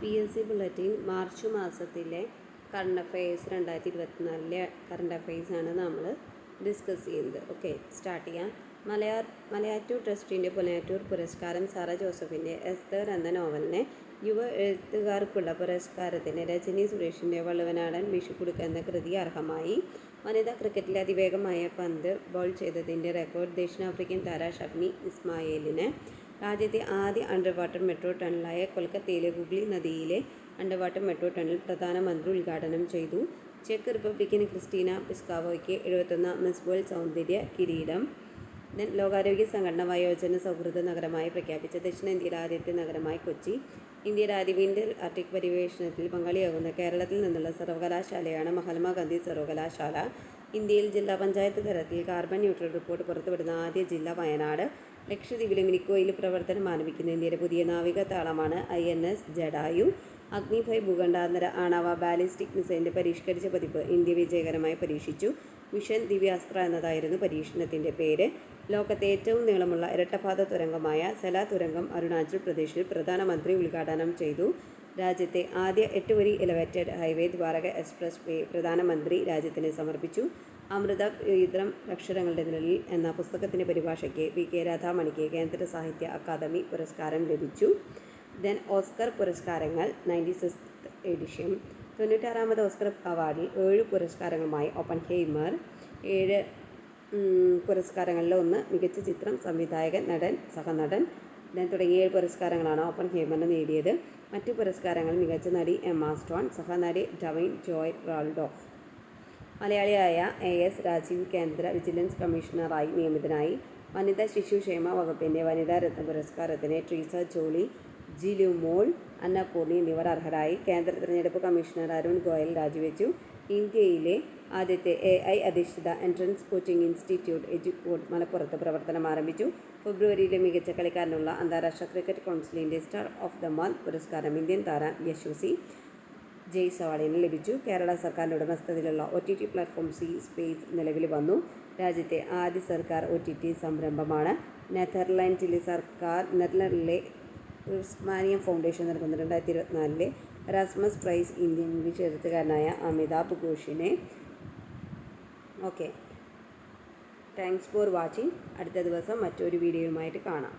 P S C bulletin March മാസത്തിലെ current affairs രണ്ടായിരത്തി ഇരുപത്തിനാലിലെ കറണ്ട് അഫയേഴ്സാണ് നമ്മൾ ഡിസ്കസ് ചെയ്യുന്നത്. ഓക്കെ സ്റ്റാർട്ട് ചെയ്യാം. മലയാ മലയാറ്റൂർ ട്രസ്റ്റിന്റെ പുലയാറ്റൂർ പുരസ്കാരം സാറ ജോസഫിന്റെ എസ്തർ എന്ന നോവലിനെ യുവ എഴുത്തുകാർക്കുള്ള പുരസ്കാരത്തിന് രജനി സുരേഷിന്റെ വള്ളുവനാടൻ വിഷുക്കുടുക്ക എന്ന കൃതി അർഹമായി. വനിതാ ക്രിക്കറ്റിലെ അതിവേഗമായ പന്ത് ബോൾ ചെയ്തതിന്റെ റെക്കോർഡ് ദക്ഷിണാഫ്രിക്കൻ താര ഷബ്നി ഇസ്മായേലിന്. രാജ്യത്തെ ആദ്യ അണ്ടർ വാട്ടർ മെട്രോ ടണലായ കൊൽക്കത്തയിലെ ഹുഗ്ലി നദിയിലെ അണ്ടർ വാട്ടർ മെട്രോ ടണൽ പ്രധാനമന്ത്രി ഉദ്ഘാടനം ചെയ്തു. ചെക്ക് റിപ്പബ്ലിക്കിന് ക്രിസ്റ്റീന പിസ്കാവോയ്ക്ക് എഴുപത്തൊന്നാം മിസ് വേൾഡ് സൗന്ദര്യ കിരീടം. ലോകാരോഗ്യ സംഘടന വയോജന സൗഹൃദ നഗരമായി പ്രഖ്യാപിച്ച ദക്ഷിണേന്ത്യയിലെ ആദ്യത്തെ നഗരമായി കൊച്ചി ഇന്ത്യയുടെ ആദ്യ അർട്ടിക് ആർട്ടിക് പര്യവേഷണത്തിൽ പങ്കാളിയാകുന്ന കേരളത്തിൽ നിന്നുള്ള സർവകലാശാലയാണ് മഹാത്മാഗാന്ധി സർവകലാശാല. ഇന്ത്യയിൽ ജില്ലാ പഞ്ചായത്ത് തലത്തിൽ കാർബൺ ന്യൂട്രൽ റിപ്പോർട്ട് പുറത്തുവിടുന്ന ആദ്യ ജില്ല വയനാട്. ലക്ഷദ്വീപിലെ മിനിക്കോയിൽ പ്രവർത്തനം ആരംഭിക്കുന്ന ഇന്ത്യയുടെ പുതിയ നാവിക താളമാണ് ഐ എൻ എസ് ജഡായു. അഗ്നിഭയ ഭൂഖണ്ഡാന്തര ആണവ ബാലിസ്റ്റിക് മിസൈലിന്റെ പരിഷ്കരിച്ച പതിപ്പ് ഇന്ത്യ വിജയകരമായി പരീക്ഷിച്ചു. മിഷൻ ദിവ്യാസ്ത്ര എന്നതായിരുന്നു പരീക്ഷണത്തിന്റെ പേര്. ലോകത്തെ ഏറ്റവും നീളമുള്ള ഇരട്ടപാത തുരങ്കമായ സെല തുരങ്കം അരുണാചൽ പ്രദേശിൽ പ്രധാനമന്ത്രി ഉദ്ഘാടനം ചെയ്തു. രാജ്യത്തെ ആദ്യ എട്ട് വരി elevated highway Dwarka expressway പ്രധാനമന്ത്രി രാജ്യത്തിന് സമർപ്പിച്ചു. അമൃത യുദ്രം അക്ഷരങ്ങളുടെ നിഴലിൽ എന്ന പുസ്തകത്തിന്റെ പരിഭാഷയ്ക്ക് വി. കെ. രാധാമണിക്ക് കേന്ദ്ര സാഹിത്യ അക്കാദമി പുരസ്കാരം ലഭിച്ചു. ദെൻ ഓസ്കർ പുരസ്കാരങ്ങൾ നയന്റി സിക്സ് എഡിഷൻ തൊണ്ണൂറ്റാറാമത് ഓസ്കർ അവാർഡിൽ ഏഴ് പുരസ്കാരങ്ങളുമായി ഓപ്പൺ ഹെയ്മർ ഏഴ് പുരസ്കാരങ്ങളിൽ ഒന്ന് മികച്ച ചിത്രം സംവിധായകൻ നടൻ സഹനടൻ തുടങ്ങിയ ഏഴ് പുരസ്കാരങ്ങളാണ് ഓപ്പൺ ഹെയ്മറിന് നേടിയത്. മറ്റു പുരസ്കാരങ്ങൾ മികച്ച നടി എം ആസ്റ്റോൺ സഹനടി ഡവൈൻ ജോയ് റാൾഡോഫ് മലയാളിയായ എ എസ് രാജീവ് കേന്ദ്ര വിജിലൻസ് കമ്മീഷണറായി നിയമിതനായി വനിതാ ശിശുക്ഷേമ വകുപ്പിന്റെ വനിതാ രത്ന പുരസ്കാരത്തിന് ട്രീസ ജോളി ജിലുമോൾ അന്നപൂർണി എന്നിവർ അർഹരായി കേന്ദ്ര തിരഞ്ഞെടുപ്പ് കമ്മീഷണർ അരുൺ ഗോയൽ രാജിവെച്ചു. ഇന്ത്യയിലെ ആദ്യത്തെ എ ഐ അധിഷ്ഠിത എൻട്രൻസ് കോച്ചിംഗ് ഇൻസ്റ്റിറ്റ്യൂട്ട് എജുക്കോഡ് മലപ്പുറത്ത് പ്രവർത്തനം ആരംഭിച്ചു. ഫെബ്രുവരിയിലെ മികച്ച കളിക്കാരനുള്ള അന്താരാഷ്ട്ര ക്രിക്കറ്റ് കൗൺസിലിന്റെ സ്റ്റാർ ഓഫ് ദ മന്ത് പുരസ്കാരം ഇന്ത്യൻ താരം യശോസി ജയ് സവാളിന് ലഭിച്ചു. കേരള സർക്കാരിന്റെ ഉടമസ്ഥതയിലുള്ള O T T platform C space നിലവിൽ വന്നു. രാജ്യത്തെ ആദ്യ സർക്കാർ ഒ ടി ടി സംരംഭമാണ്. നെതർലാൻഡിലെ സർക്കാർ നെതർലൻഡിലെ ഉസ്മാനിയ ഫൗണ്ടേഷൻ നൽകുന്ന രണ്ടായിരത്തി ഇരുപത്തിനാലിലെ റാസ്മസ് പ്രൈസ് ഇന്ത്യൻ ഇംഗ്ലീഷ് എഴുത്തുകാരനായ അമിതാഭ് ഘോഷിനെ. ഓക്കെ താങ്ക്സ് ഫോർ വാച്ചിങ് അടുത്ത ദിവസം മറ്റൊരു വീഡിയോയുമായിട്ട് കാണാം.